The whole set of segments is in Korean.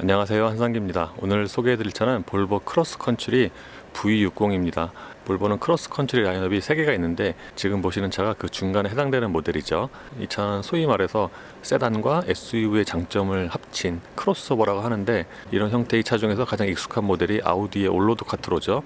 안녕하세요. 한상기입니다. 오늘 소개해드릴 차는 볼보 크로스컨트리 V60입니다. 볼보는 크로스컨트리 라인업이 3개가 있는데 지금 보시는 차가 그 중간에 해당되는 모델이죠. 이 차는 소위 말해서 세단과 SUV의 장점을 합친 크로스오버라고 하는데 이런 형태의 차 중에서 가장 익숙한 모델이 아우디의 올로드 카트로죠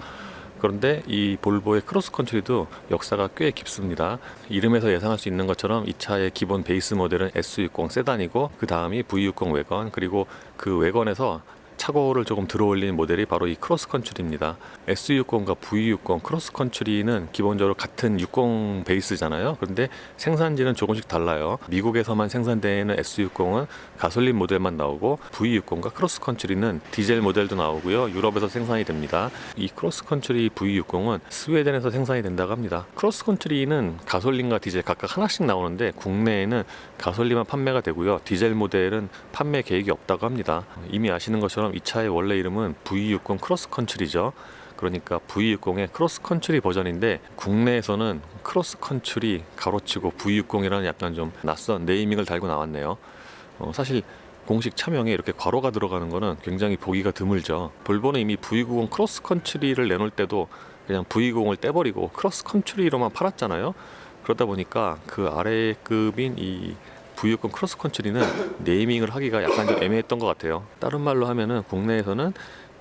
그런데 이 볼보의 크로스컨트리도 역사가 꽤 깊습니다. 이름에서 예상할 수 있는 것처럼 이 차의 기본 베이스 모델은 S60 세단이고 그 다음이 V60 외건 그리고 그 외건에서 차고를 조금 들어올린 모델이 바로 이 크로스컨트리입니다. S60과 V60 크로스컨트리는 기본적으로 같은 60 베이스잖아요. 그런데 생산지는 조금씩 달라요. 미국에서만 생산되는 S60은 가솔린 모델만 나오고 V60과 크로스컨트리는 디젤 모델도 나오고요. 유럽에서 생산이 됩니다. 이 크로스컨트리 V60은 스웨덴에서 생산이 된다고 합니다. 크로스컨트리는 가솔린과 디젤 각각 하나씩 나오는데 국내에는 가솔린만 판매가 되고요. 디젤 모델은 판매 계획이 없다고 합니다. 이미 아시는 것처럼 이 차의 원래 이름은 V60 크로스컨트리죠. 그러니까 V60의 크로스컨트리 버전인데 국내에서는 크로스컨트리 가로치고 V60이라는 약간 좀 낯선 네이밍을 달고 나왔네요. 어, 사실 공식 차명에 이렇게 괄호가 들어가는 거는 굉장히 보기가 드물죠. 볼보는 이미 V90 크로스컨트리를 내놓을 때도 그냥 V90을 떼버리고 크로스컨트리로만 팔았잖아요. 그러다 보니까 그 아래 급인 이 V60 크로스컨트리는 네이밍을 하기가 약간 좀 애매했던 것 같아요. 다른 말로 하면은 국내에서는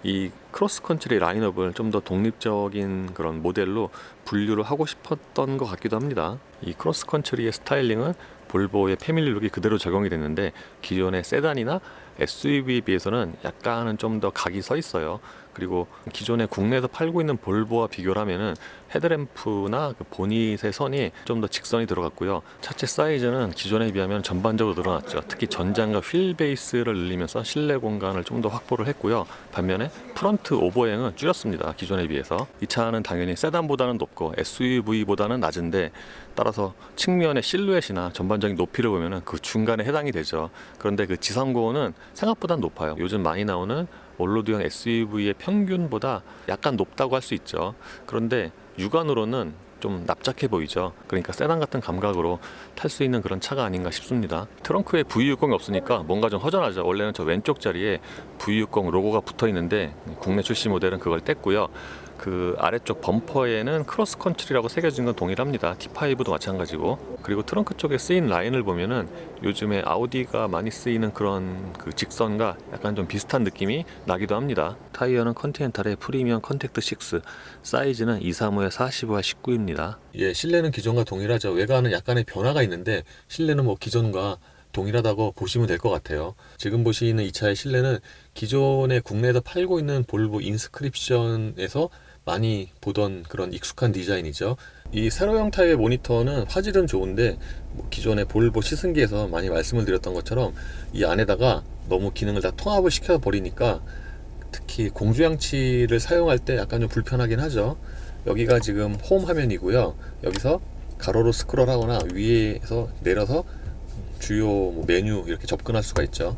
이 크로스컨트리 라인업을 좀 더 독립적인 그런 모델로 분류를 하고 싶었던 것 같기도 합니다. 이 크로스컨트리의 스타일링은 볼보의 패밀리룩이 그대로 적용이 됐는데 기존의 세단이나 SUV에 비해서는 약간은 좀 더 각이 서 있어요. 그리고 기존에 국내에서 팔고 있는 볼보와 비교를 하면은 헤드램프나 그 보닛의 선이 좀 더 직선이 들어갔고요. 차체 사이즈는 기존에 비하면 전반적으로 늘어났죠. 특히 전장과 휠 베이스를 늘리면서 실내 공간을 좀 더 확보를 했고요. 반면에 프런트 오버행은 줄였습니다. 기존에 비해서. 이 차는 당연히 세단보다는 높고 SUV보다는 낮은데 따라서 측면의 실루엣이나 전반적인 높이를 보면은 그 중간에 해당이 되죠. 그런데 그 지상고는 생각보다 높아요. 요즘 많이 나오는 올로드형 SUV의 평균보다 약간 높다고 할 수 있죠. 그런데 육안으로는 좀 납작해 보이죠. 그러니까 세단 같은 감각으로 탈 수 있는 그런 차가 아닌가 싶습니다. 트렁크에 V60이 없으니까 뭔가 좀 허전하죠. 원래는 저 왼쪽 자리에 V60 로고가 붙어 있는데 국내 출시 모델은 그걸 뗐고요. 그 아래쪽 범퍼에는 크로스컨트리라고 새겨진 건 동일합니다. T5도 마찬가지고. 그리고 트렁크 쪽에 쓰인 라인을 보면은 요즘에 아우디가 많이 쓰이는 그런 그 직선과 약간 좀 비슷한 느낌이 나기도 합니다. 타이어는 컨티넨탈의 프리미엄 컨택트 6, 사이즈는 235에 45와 19입니다. 예, 실내는 기존과 동일하죠. 외관은 약간의 변화가 있는데 실내는 뭐 기존과 동일하다고 보시면 될 것 같아요. 지금 보시는 이 차의 실내는 기존에 국내에서 팔고 있는 볼보 인스크립션에서 많이 보던 그런 익숙한 디자인이죠. 이 세로형 타입의 모니터는 화질은 좋은데 뭐 기존의 볼보 시승기에서 많이 말씀을 드렸던 것처럼 이 안에다가 너무 기능을 다 통합을 시켜 버리니까 특히 공주양치를 사용할 때 약간 좀 불편하긴 하죠. 여기가 지금 홈 화면이고요. 여기서 가로로 스크롤하거나 위에서 내려서 주요 뭐 메뉴 이렇게 접근할 수가 있죠.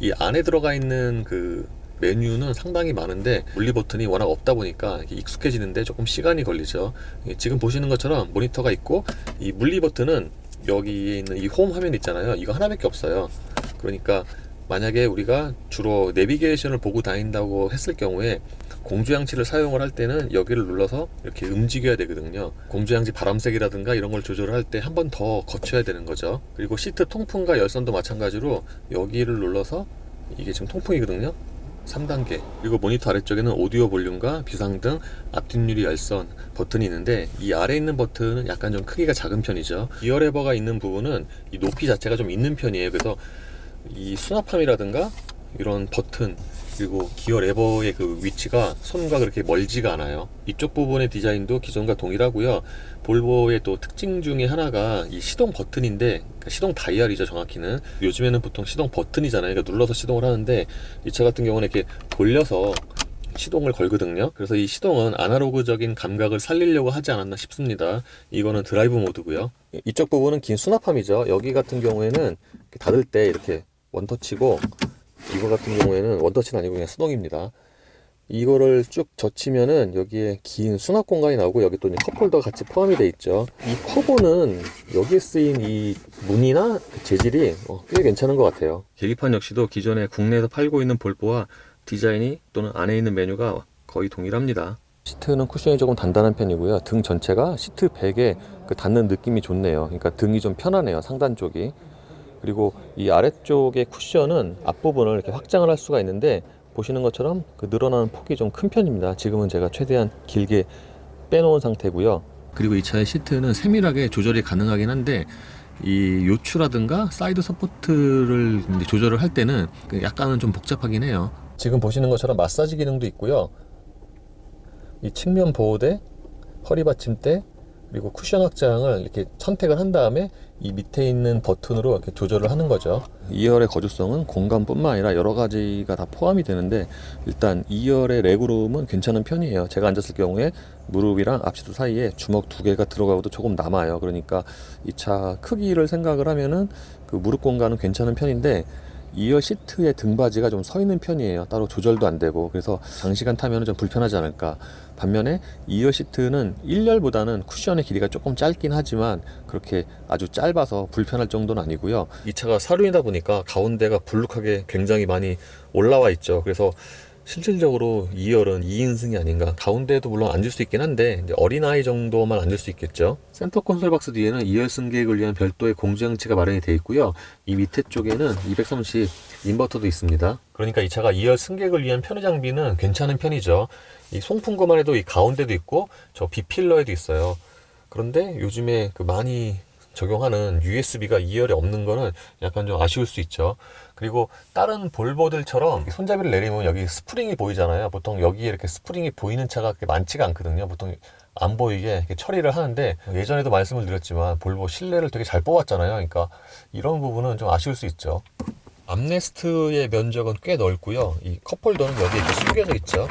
이 안에 들어가 있는 그 메뉴는 상당히 많은데 물리 버튼이 워낙 없다 보니까 익숙해지는데 조금 시간이 걸리죠. 예, 지금 보시는 것처럼 모니터가 있고 이 물리 버튼은 여기에 있는 이 홈 화면 있잖아요. 이거 하나밖에 없어요. 그러니까 만약에 우리가 주로 내비게이션을 보고 다닌다고 했을 경우에 공주양치를 사용을 할 때는 여기를 눌러서 이렇게 움직여야 되거든요. 공주양치 바람색이라든가 이런 걸 조절을 할 때 한 번 더 거쳐야 되는 거죠. 그리고 시트 통풍과 열선도 마찬가지로 여기를 눌러서 이게 지금 통풍이거든요. 3단계 그리고 모니터 아래쪽에는 오디오 볼륨과 비상등 앞뒷유리 열선 버튼이 있는데 이 아래 있는 버튼은 약간 좀 크기가 작은 편이죠. 기어 레버가 있는 부분은 이 높이 자체가 좀 있는 편이에요. 그래서 이 수납함이라든가 이런 버튼 그리고 기어 레버의 그 위치가 손과 그렇게 멀지가 않아요. 이쪽 부분의 디자인도 기존과 동일하고요. 볼보의 또 특징 중에 하나가 이 시동 버튼인데 그러니까 시동 다이얼이죠 정확히는 요즘에는 보통 시동 버튼이잖아요. 그러니까 눌러서 시동을 하는데 이 차 같은 경우는 이렇게 돌려서 시동을 걸거든요. 그래서 이 시동은 아날로그적인 감각을 살리려고 하지 않았나 싶습니다. 이거는 드라이브 모드고요. 이쪽 부분은 긴 수납함이죠. 여기 같은 경우에는 닫을 때 이렇게 원터치고 이거 같은 경우에는 원터치는 아니고 그냥 수동입니다. 이거를 쭉 젖히면은 여기에 긴 수납 공간이 나오고 여기 또 컵홀더가 같이 포함이 돼 있죠. 이 커버는 여기에 쓰인 이 무늬나 그 재질이 어, 꽤 괜찮은 것 같아요. 계기판 역시도 기존에 국내에서 팔고 있는 볼보와 디자인이 또는 안에 있는 메뉴가 거의 동일합니다. 시트는 쿠션이 조금 단단한 편이고요. 등 전체가 시트 백에 그 닿는 느낌이 좋네요. 그러니까 등이 좀 편하네요. 상단 쪽이. 그리고 이 아래쪽의 쿠션은 앞부분을 이렇게 확장을 할 수가 있는데 보시는 것처럼 그 늘어나는 폭이 좀 큰 편입니다. 지금은 제가 최대한 길게 빼놓은 상태고요. 그리고 이 차의 시트는 세밀하게 조절이 가능하긴 한데 이 요추라든가 사이드 서포트를 조절을 할 때는 그 약간은 좀 복잡하긴 해요. 지금 보시는 것처럼 마사지 기능도 있고요. 이 측면 보호대, 허리 받침대, 그리고 쿠션 확장을 이렇게 선택을 한 다음에 이 밑에 있는 버튼으로 이렇게 조절을 하는 거죠. 2열의 거주성은 공간뿐만 아니라 여러 가지가 다 포함이 되는데 일단 2열의 레그룸은 괜찮은 편이에요. 제가 앉았을 경우에 무릎이랑 앞시도 사이에 주먹 두 개가 들어가고도 조금 남아요. 그러니까 이 차 크기를 생각을 하면은 그 무릎 공간은 괜찮은 편인데 2열 시트의 등받이가 좀 서 있는 편이에요. 따로 조절도 안 되고 그래서 장시간 타면 좀 불편하지 않을까. 반면에 2열 시트는 1열보다는 쿠션의 길이가 조금 짧긴 하지만 그렇게 아주 짧아서 불편할 정도는 아니고요. 이 차가 사륜이다 보니까 가운데가 불룩하게 굉장히 많이 올라와 있죠. 그래서 실질적으로 2열은 2인승이 아닌가. 가운데에도 물론 앉을 수 있긴 한데 어린아이 정도만 앉을 수 있겠죠. 센터 콘솔 박스 뒤에는 2열 승객을 위한 별도의 공조장치가 마련이 되어 있고요. 이 밑에 쪽에는 230 인버터도 있습니다. 그러니까 이 차가 2열 승객을 위한 편의 장비는 괜찮은 편이죠. 이 송풍구만 해도 이 가운데도 있고 저 B필러에도 있어요. 그런데 요즘에 그 많이 적용하는 USB가 2열에 없는 거는 약간 좀 아쉬울 수 있죠. 그리고 다른 볼보들처럼 손잡이를 내리면 여기 스프링이 보이잖아요. 보통 여기에 이렇게 스프링이 보이는 차가 그렇게 많지가 않거든요. 보통 안 보이게 처리를 하는데 예전에도 말씀을 드렸지만 볼보 실내를 되게 잘 뽑았잖아요. 그러니까 이런 부분은 좀 아쉬울 수 있죠. 암레스트의 면적은 꽤 넓고요. 이 컵홀더는 여기에 숨겨져 있죠.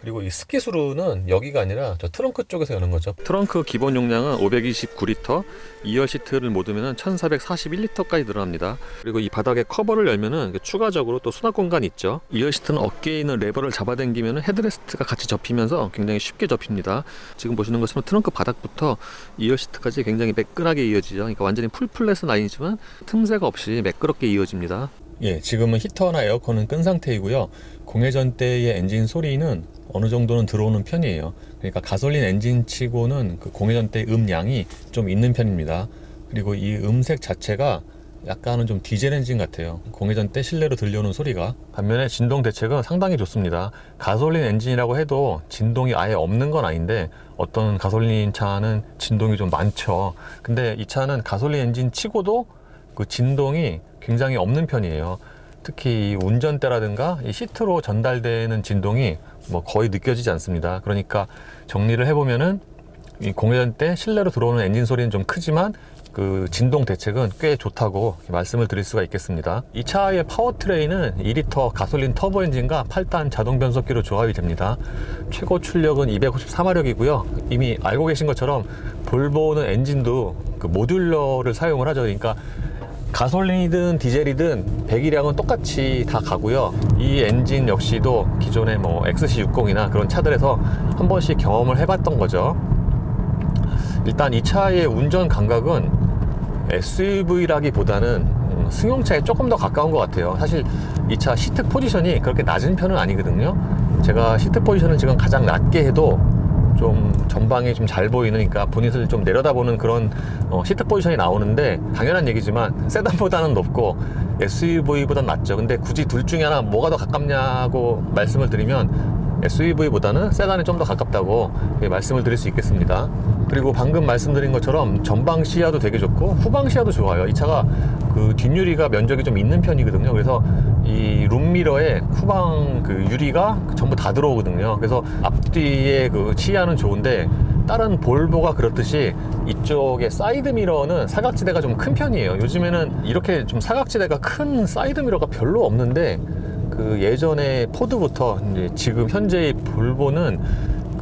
그리고 이 스키스루는 여기가 아니라 저 트렁크 쪽에서 여는 거죠. 트렁크 기본 용량은 529리터, 2열 시트를 모으면 1441리터까지 늘어납니다. 그리고 이 바닥에 커버를 열면은 추가적으로 또 수납 공간이 있죠. 2열 시트는 어깨에 있는 레버를 잡아당기면 헤드레스트가 같이 접히면서 굉장히 쉽게 접힙니다. 지금 보시는 것처럼 트렁크 바닥부터 2열 시트까지 굉장히 매끈하게 이어지죠. 그러니까 완전히 풀플랫은 아니지만 틈새가 없이 매끄럽게 이어집니다. 예, 지금은 히터나 에어컨은 끈 상태이고요. 공회전 때의 엔진 소리는 어느 정도는 들어오는 편이에요. 그러니까 가솔린 엔진 치고는 그 공회전 때 음량이 좀 있는 편입니다. 그리고 이 음색 자체가 약간은 좀 디젤 엔진 같아요. 공회전 때 실내로 들려오는 소리가. 반면에 진동 대책은 상당히 좋습니다. 가솔린 엔진이라고 해도 진동이 아예 없는 건 아닌데 어떤 가솔린 차는 진동이 좀 많죠. 근데 이 차는 가솔린 엔진 치고도 그 진동이 굉장히 없는 편이에요. 특히 이 운전대라든가 이 시트로 전달되는 진동이 뭐 거의 느껴지지 않습니다. 그러니까 정리를 해보면은 이 공연 때 실내로 들어오는 엔진 소리는 좀 크지만 그 진동 대책은 꽤 좋다고 말씀을 드릴 수가 있겠습니다. 이 차의 파워트레인은 2리터 가솔린 터보 엔진과 8단 자동 변속기로 조합이 됩니다. 최고 출력은 254마력이고요. 이미 알고 계신 것처럼 볼보는 엔진도 그 모듈러를 사용을 하죠. 그러니까 가솔린이든 디젤이든 배기량은 똑같이 다 가고요. 이 엔진 역시도 기존의 뭐 XC60이나 그런 차들에서 한 번씩 경험을 해봤던 거죠. 일단 이 차의 운전 감각은 SUV라기보다는 음, 승용차에 조금 더 가까운 것 같아요. 사실 이 차 시트 포지션이 그렇게 낮은 편은 아니거든요. 제가 시트 포지션을 지금 가장 낮게 해도 좀 전방이 좀 잘 보이는 그러니까 보닛을 좀 내려다보는 그런 어, 시트 포지션이 나오는데 당연한 얘기지만 세단보다는 높고 SUV보다는 낮죠. 근데 굳이 둘 중에 하나 뭐가 더 가깝냐고 말씀을 드리면 SUV보다는 세단에 좀 더 가깝다고 예, 말씀을 드릴 수 있겠습니다. 그리고 방금 말씀드린 것처럼 전방 시야도 되게 좋고 후방 시야도 좋아요. 이 차가 그 뒷유리가 면적이 좀 있는 편이거든요. 그래서 이 룸미러에 후방 그 유리가 전부 다 들어오거든요. 그래서 앞뒤의 그 시야는 좋은데 다른 볼보가 그렇듯이 이쪽에 사이드 미러는 사각지대가 좀 큰 편이에요. 요즘에는 이렇게 좀 사각지대가 큰 사이드 미러가 별로 없는데 그 예전에 포드부터 이제 지금 현재의 볼보는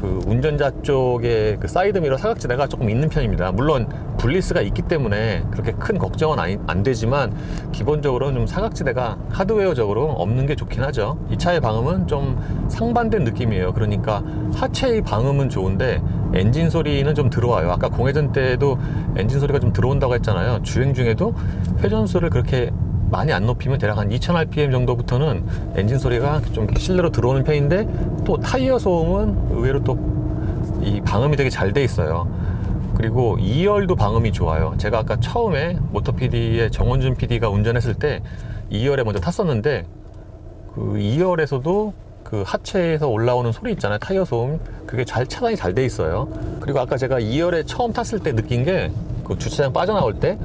그 운전자 쪽에 그 사이드 미러 사각지대가 조금 있는 편입니다. 물론 분리스가 있기 때문에 그렇게 큰 걱정은 아니- 안 되지만 기본적으로 좀 사각지대가 하드웨어적으로 없는 게 좋긴 하죠. 이 차의 방음은 좀 상반된 느낌이에요. 그러니까 하체의 방음은 좋은데 엔진 소리는 좀 들어와요. 아까 공회전 때도 엔진 소리가 좀 들어온다고 했잖아요. 주행 중에도 회전수를 그렇게 많이 안 높이면 대략 한 2000rpm 정도부터는 엔진 소리가 좀 실내로 들어오는 편인데 또 타이어 소음은 의외로 또 이 방음이 되게 잘 돼 있어요. 그리고 2열도 방음이 좋아요. 제가 아까 처음에 모터 PD의 정원준 PD가 운전했을 때 2열에 먼저 탔었는데 그 2열에서도 그 하체에서 올라오는 소리 있잖아요. 타이어 소음. 그게 잘 차단이 잘 돼 있어요. 그리고 아까 제가 2열에 처음 탔을 때 느낀 게 그 주차장 빠져나올 때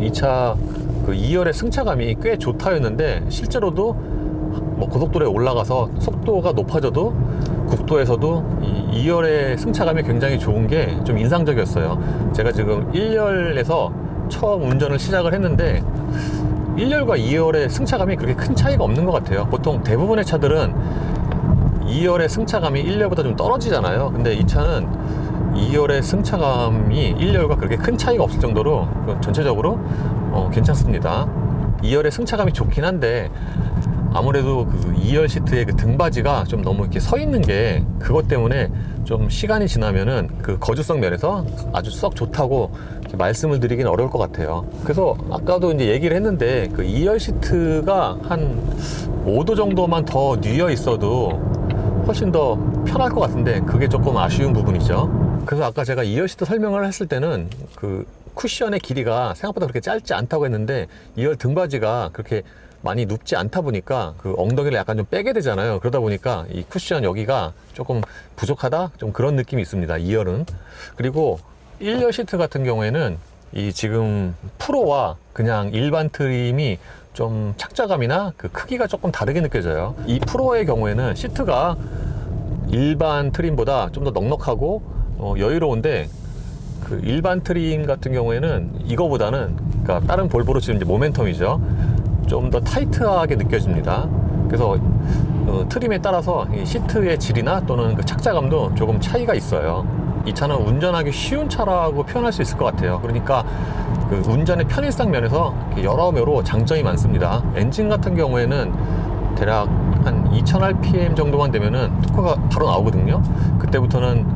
이 차 그 2열의 승차감이 꽤 좋다였는데 실제로도 뭐 고속도로에 올라가서 속도가 높아져도 국도에서도 이 2열의 승차감이 굉장히 좋은 게 좀 인상적이었어요. 제가 지금 1열에서 처음 운전을 시작을 했는데 1열과 2열의 승차감이 그렇게 큰 차이가 없는 것 같아요. 보통 대부분의 차들은 2열의 승차감이 1열보다 좀 떨어지잖아요. 근데 이 차는 2열의 승차감이 1열과 그렇게 큰 차이가 없을 정도로 전체적으로 어, 괜찮습니다. 2열의 승차감이 좋긴 한데 아무래도 그 2열 시트의 그 등받이가 좀 너무 이렇게 서 있는 게 그것 때문에 좀 시간이 지나면은 그 거주성 면에서 아주 썩 좋다고 말씀을 드리긴 어려울 것 같아요. 그래서 아까도 이제 얘기를 했는데 그 2열 시트가 한 5도 정도만 더 뉘어 있어도 훨씬 더 편할 것 같은데 그게 조금 아쉬운 부분이죠. 그래서 아까 제가 2열 시트 설명을 했을 때는 그 쿠션의 길이가 생각보다 그렇게 짧지 않다고 했는데 2열 등받이가 그렇게 많이 눕지 않다 보니까 그 엉덩이를 약간 좀 빼게 되잖아요. 그러다 보니까 이 쿠션 여기가 조금 부족하다? 좀 그런 느낌이 있습니다. 2열은. 그리고 1열 시트 같은 경우에는 이 지금 프로와 그냥 일반 트림이 좀 착자감이나 그 크기가 조금 다르게 느껴져요. 이 프로의 경우에는 시트가 일반 트림보다 좀 더 넉넉하고 어, 여유로운데 그 일반 트림 같은 경우에는 이거보다는 그러니까 다른 볼보로 지금 이제 모멘텀이죠. 좀 더 타이트하게 느껴집니다. 그래서 어, 트림에 따라서 이 시트의 질이나 또는 그 착자감도 조금 차이가 있어요. 이 차는 운전하기 쉬운 차라고 표현할 수 있을 것 같아요. 그러니까 그 운전의 편의성 면에서 이렇게 여러모로 장점이 많습니다. 엔진 같은 경우에는 대략 한 2000rpm 정도만 되면은 토크가 바로 나오거든요. 그때부터는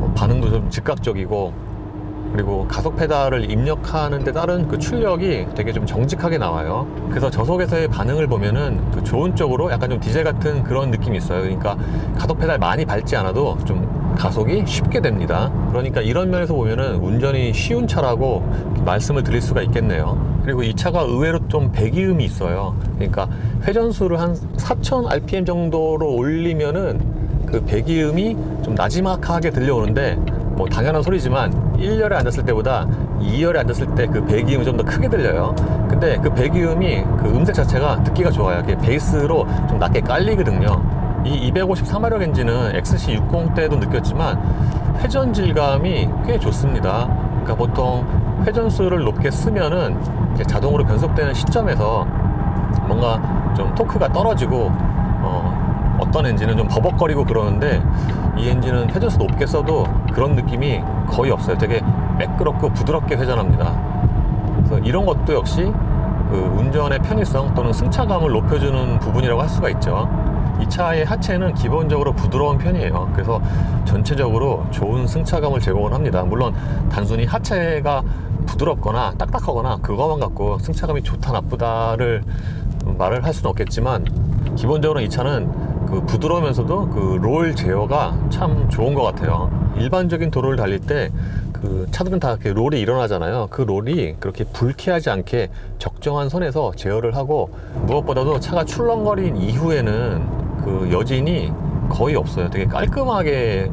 뭐 반응도 좀 즉각적이고 그리고 가속 페달을 입력하는 데 따른 그 출력이 되게 좀 정직하게 나와요. 그래서 저속에서의 반응을 보면은 그 좋은 쪽으로 약간 좀 디젤 같은 그런 느낌이 있어요. 그러니까 가속 페달 많이 밟지 않아도 좀 가속이 쉽게 됩니다. 그러니까 이런 면에서 보면은 운전이 쉬운 차라고 말씀을 드릴 수가 있겠네요. 그리고 이 차가 의외로 좀 배기음이 있어요. 그러니까 회전수를 한 4000 rpm 정도로 올리면은 그 배기음이 좀 나지막하게 들려오는데 뭐 당연한 소리지만 1열에 앉았을 때보다 2열에 앉았을 때 그 배기음이 좀 더 크게 들려요. 근데 그 배기음이 그 음색 자체가 듣기가 좋아요. 이게 베이스로 좀 낮게 깔리거든요. 이 253마력 엔진은 XC60 때도 느꼈지만 회전 질감이 꽤 좋습니다. 그러니까 보통 회전수를 높게 쓰면은 자동으로 변속되는 시점에서 뭔가 좀 토크가 떨어지고 어, 어떤 엔진은 좀 버벅거리고 그러는데 이 엔진은 회전수 높게 써도 그런 느낌이 거의 없어요. 되게 매끄럽고 부드럽게 회전합니다. 그래서 이런 것도 역시 그 운전의 편의성 또는 승차감을 높여주는 부분이라고 할 수가 있죠. 이 차의 하체는 기본적으로 부드러운 편이에요. 그래서 전체적으로 좋은 승차감을 제공을 합니다. 물론 단순히 하체가 부드럽거나 딱딱하거나 그거만 갖고 승차감이 좋다 나쁘다를 말을 할 수는 없겠지만 기본적으로 이 차는 그 부드러우면서도 그 롤 제어가 참 좋은 것 같아요. 일반적인 도로를 달릴 때 그 차들은 다 이렇게 롤이 일어나잖아요. 그 롤이 그렇게 불쾌하지 않게 적정한 선에서 제어를 하고 무엇보다도 차가 출렁거린 이후에는 그 여진이 거의 없어요. 되게 깔끔하게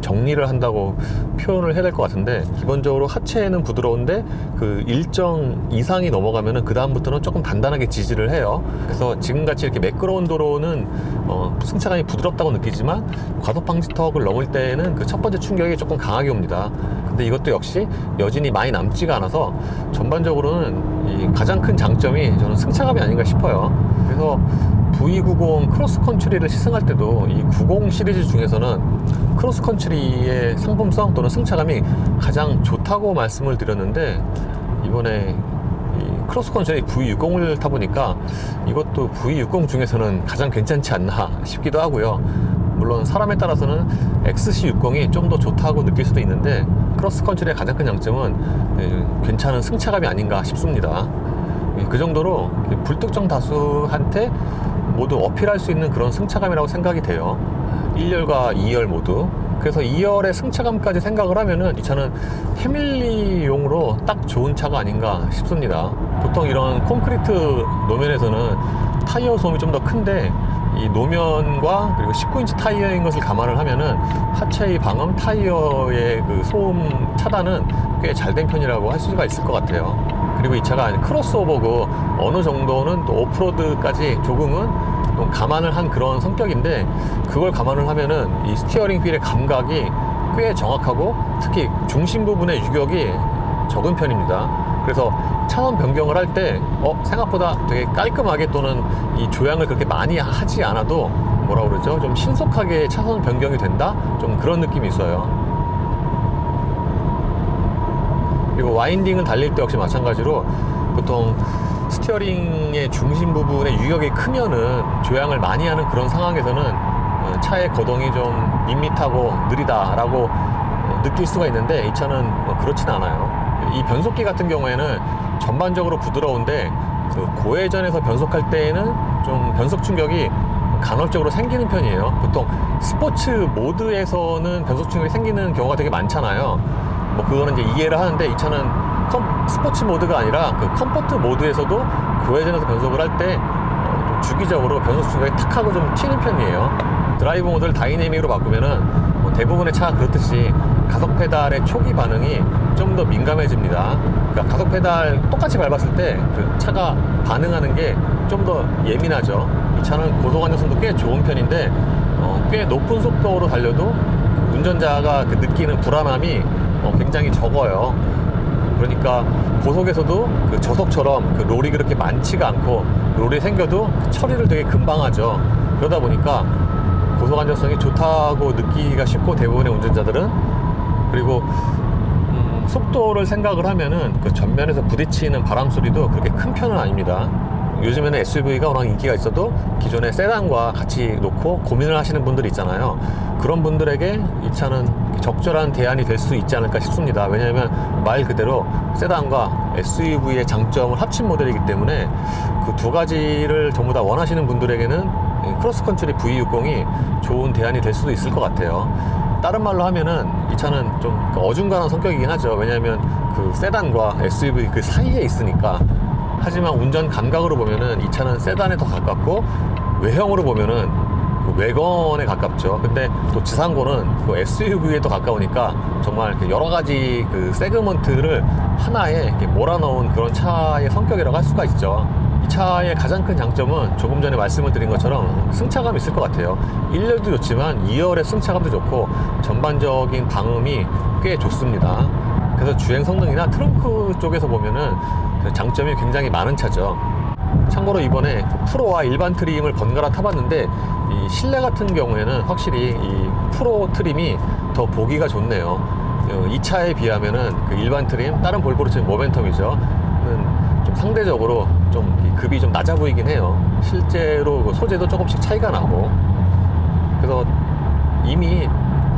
정리를 한다고 표현을 해야 될 것 같은데 기본적으로 하체는 부드러운데 그 일정 이상이 넘어가면은 그 다음부터는 조금 단단하게 지지를 해요. 그래서 지금같이 이렇게 매끄러운 도로는 어, 승차감이 부드럽다고 느끼지만 과속 방지턱을 넘을 때는 그 첫 번째 충격이 조금 강하게 옵니다. 근데 이것도 역시 여진이 많이 남지가 않아서 전반적으로는 이 가장 큰 장점이 저는 승차감이 아닌가 싶어요. 그래서 V90 크로스컨트리를 시승할 때도 이 90 시리즈 중에서는 크로스컨트리의 상품성 또는 승차감이 가장 좋다고 말씀을 드렸는데 이번에 이 크로스컨트리 V60을 타보니까 이것도 V60 중에서는 가장 괜찮지 않나 싶기도 하고요. 물론 사람에 따라서는 XC60이 좀 더 좋다고 느낄 수도 있는데 크로스컨트리의 가장 큰 장점은 예, 괜찮은 승차감이 아닌가 싶습니다. 예, 그 정도로 불특정 다수한테 모두 어필할 수 있는 그런 승차감이라고 생각이 돼요. 1열과 2열 모두. 그래서 2열의 승차감까지 생각을 하면은 이 차는 패밀리용으로 딱 좋은 차가 아닌가 싶습니다. 보통 이런 콘크리트 노면에서는 타이어 소음이 좀 더 큰데 이 노면과 그리고 19인치 타이어인 것을 감안을 하면은 하체의 방음 타이어의 그 소음 차단은 꽤 잘 된 편이라고 할 수가 있을 것 같아요. 그리고 이 차가 크로스오버고 어느 정도는 또 오프로드까지 조금은 좀 감안을 한 그런 성격인데 그걸 감안을 하면은 이 스티어링 휠의 감각이 꽤 정확하고 특히 중심 부분의 유격이 적은 편입니다. 그래서 차선 변경을 할 때 어, 생각보다 되게 깔끔하게 또는 이 조향을 그렇게 많이 하지 않아도 뭐라 그러죠? 좀 신속하게 차선 변경이 된다? 좀 그런 느낌이 있어요. 그리고 와인딩을 달릴 때 역시 마찬가지로 보통 스티어링의 중심 부분의 유격이 크면은 조향을 많이 하는 그런 상황에서는 어, 차의 거동이 좀 밋밋하고 느리다라고 어, 느낄 수가 있는데 이 차는 뭐 그렇진 않아요. 이 변속기 같은 경우에는 전반적으로 부드러운데 그 고회전에서 변속할 때에는 좀 변속 충격이 간헐적으로 생기는 편이에요. 보통 스포츠 모드에서는 변속 충격이 생기는 경우가 되게 많잖아요. 뭐 그거는 이제 이해를 하는데 이 차는 컴- 스포츠 모드가 아니라 그 컴포트 모드에서도 고회전에서 변속을 할때 어, 주기적으로 변속 충격이 탁 하고 좀 튀는 편이에요. 드라이브 모드를 다이내믹으로 바꾸면은 뭐 대부분의 차가 그렇듯이 가속 페달의 초기 반응이 좀 더 민감해집니다. 그러니까 가속 페달 똑같이 밟았을 때 그 차가 반응하는 게 좀 더 예민하죠. 이 차는 고속 안정성도 꽤 좋은 편인데 어, 꽤 높은 속도로 달려도 운전자가 그 느끼는 불안함이 어, 굉장히 적어요. 그러니까 고속에서도 그 저속처럼 그 롤이 그렇게 많지가 않고 롤이 생겨도 그 처리를 되게 금방 하죠. 그러다 보니까 고속 안정성이 좋다고 느끼기가 쉽고 대부분의 운전자들은 그리고 음, 속도를 생각을 하면은 그 전면에서 부딪히는 바람 소리도 그렇게 큰 편은 아닙니다. 요즘에는 SUV가 워낙 인기가 있어도 기존의 세단과 같이 놓고 고민을 하시는 분들이 있잖아요. 그런 분들에게 이 차는 적절한 대안이 될 수 있지 않을까 싶습니다. 왜냐하면 말 그대로 세단과 SUV의 장점을 합친 모델이기 때문에 그 두 가지를 전부 다 원하시는 분들에게는 이 크로스컨트리 V60이 좋은 대안이 될 수도 있을 것 같아요. 다른 말로 하면은 이 차는 좀 어중간한 성격이긴 하죠. 왜냐하면 그 세단과 SUV 그 사이에 있으니까. 하지만 운전 감각으로 보면은 이 차는 세단에 더 가깝고 외형으로 보면은 그 외건에 가깝죠. 근데 또 지상고는 그 SUV에 더 가까우니까 정말 그 여러 가지 그 세그먼트를 하나에 몰아넣은 그런 차의 성격이라고 할 수가 있죠. 이 차의 가장 큰 장점은 조금 전에 말씀을 드린 것처럼 승차감이 있을 것 같아요. 1열도 좋지만 2열의 승차감도 좋고 전반적인 방음이 꽤 좋습니다. 그래서 주행 성능이나 트렁크 쪽에서 보면은 그 장점이 굉장히 많은 차죠. 참고로 이번에 프로와 일반 트림을 번갈아 타봤는데 이 실내 같은 경우에는 확실히 이 프로 트림이 더 보기가 좋네요. 어, 이 차에 비하면은 그 일반 트림, 다른 치면 모멘텀이죠. 는좀 상대적으로 좀이 급이 좀 낮아 보이긴 해요. 실제로 그 소재도 조금씩 차이가 나고. 그래서 이미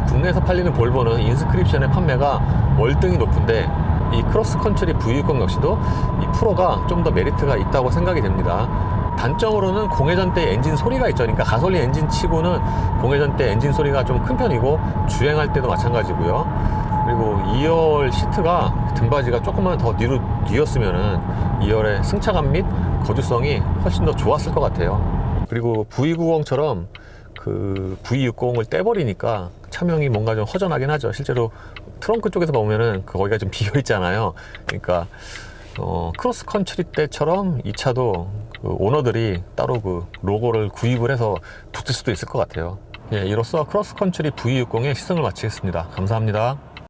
국내에서 팔리는 볼보는 인스크립션의 판매가 월등히 높은데 이 크로스컨트리 V60 역시도 이 프로가 좀 더 메리트가 있다고 생각이 됩니다. 단점으로는 공회전 때 엔진 소리가 있죠. 그러니까 가솔린 엔진 치고는 공회전 때 엔진 소리가 좀 큰 편이고 주행할 때도 마찬가지고요. 그리고 2열 시트가 등받이가 조금만 더 뒤로 뒤었으면은 2열의 승차감 및 거주성이 훨씬 더 좋았을 것 같아요. 그리고 V90처럼 그 V60을 떼버리니까 차명이 뭔가 좀 허전하긴 하죠. 실제로 트렁크 쪽에서 보면은 그 거기가 좀 비어 있잖아요. 그러니까 어, 크로스 컨트리 때처럼 이 차도 그 오너들이 따로 그 로고를 구입을 해서 붙일 수도 있을 것 같아요. 예, 이로써 크로스 컨트리 V60의 시승을 마치겠습니다. 감사합니다.